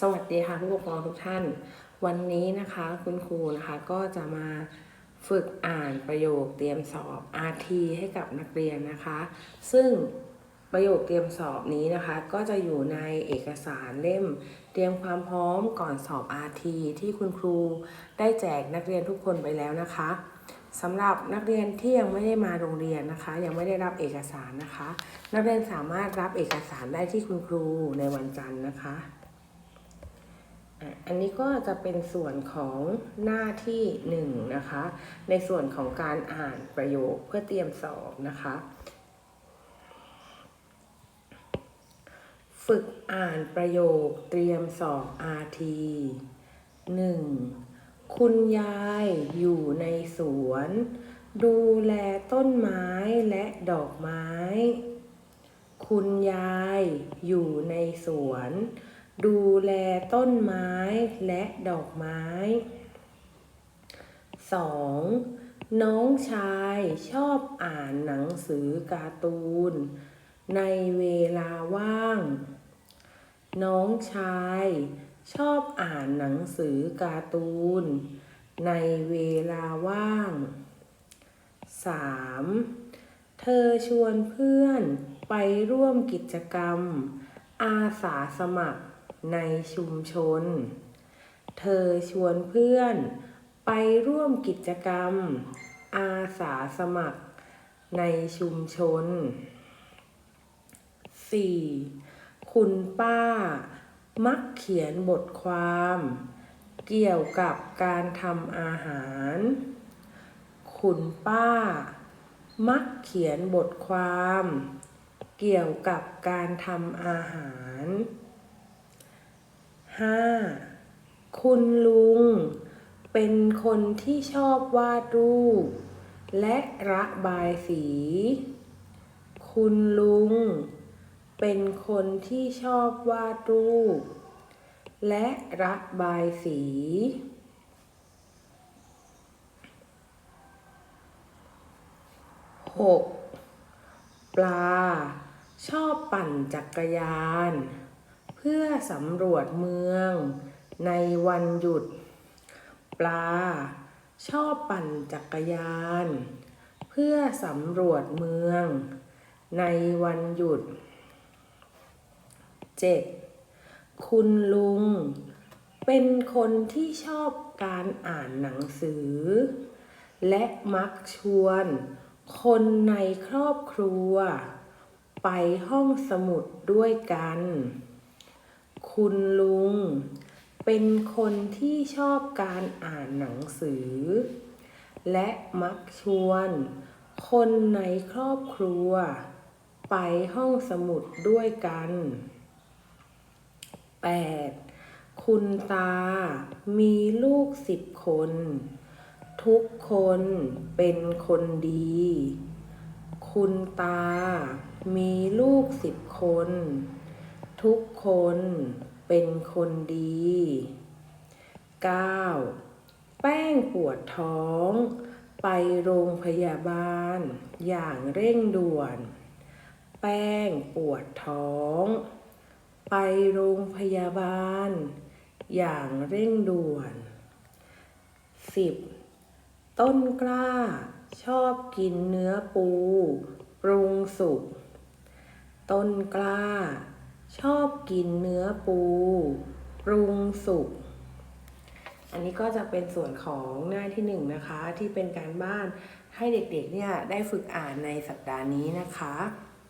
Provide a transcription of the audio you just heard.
สวัสดีค่ะผู้ปกครองทุกท่าน วันนี้นะคะคุณครูนะคะก็จะมาฝึกอ่านประโยคเตรียมสอบ RT ให้กับนักเรียนนะคะ ซึ่งประโยคเตรียมสอบนี้นะคะ ก็จะอยู่ในเอกสารเล่ม เตรียมความพร้อมก่อนสอบ RT ที่คุณครูได้แจกนักเรียนทุกคนไปแล้วนะคะสำหรับนักเรียนที่ยังไม่ได้มาโรงเรียนนะคะ ยังไม่ได้รับเอกสารนะคะ นักเรียนสามารถรับเอกสารได้ที่คุณครูในวันจันทร์นะคะ อันนี้ก็จะเป็นส่วนของหน้าที่หนึ่งนะคะ ในส่วนของการอ่านประโยคเพื่อเตรียมสอบนะคะ ฝึกอ่านประโยคเตรียมสอบ RT 1. คุณยายอยู่ในสวน ดูแลต้นไม้และดอกไม้ คุณยายอยู่ในสวน ดูแลต้นไม้และดอกไม้ 2. น้องชายชอบอ่านหนังสือการ์ตูน ในเวลาว่าง น้องชายชอบอ่านหนังสือการ์ตูน ในเวลาว่าง 3. เธอชวนเพื่อนไปร่วมกิจกรรม อาสาสมัคร ในชุมชน เธอชวนเพื่อนไปร่วมกิจกรรม อาสาสมัครในชุมชน 4. คุณป้า มักเขียนบทความ เกี่ยวกับการทำอาหาร คุณป้า มักเขียนบทความ เกี่ยวกับการทำอาหาร 5. คุณลุง เป็นคนที่ชอบวาดรูป และระบายสี คุณลุง เป็นคนที่ชอบวาดรูป และระบายสี 6. ปลา ชอบปั่นจักรยาน พื่อสำรวจเมือง ในวันหยุด ปลา ชอบปั่นจักรยาน เพื่อสำรวจเมือง ในวันหยุด 7. คุณลุง เป็นคนที่ชอบการอ่านหนังสือ และมักชวน คนในครอบครัว ไปห้องสมุดด้วยกัน คุณลุง เป็นคนที่ชอบการอ่านหนังสือ และมักชวน คนในครอบครัว ไปห้องสมุดด้วยกัน 8. คุณตามีลูกสิบคน ทุกคนเป็นคนดี คุณตามีลูกสิบคน ทุกคนเป็นคนดี 9. แป้งปวดท้อง ไปโรงพยาบาล อย่างเร่งด่วน แป้งปวดท้อง ไปโรงพยาบาล อย่างเร่งด่วน 10. ต้นกล้า ชอบกินเนื้อปู ปรุงสุก ต้นกล้า ชอบกินเนื้อปู ปรุงสุก อันนี้ก็จะเป็นส่วนของหน้าที่หนึ่งนะคะ ที่เป็นการบ้านให้เด็กๆเนี่ยได้ฝึกอ่านในสัปดาห์นี้นะคะ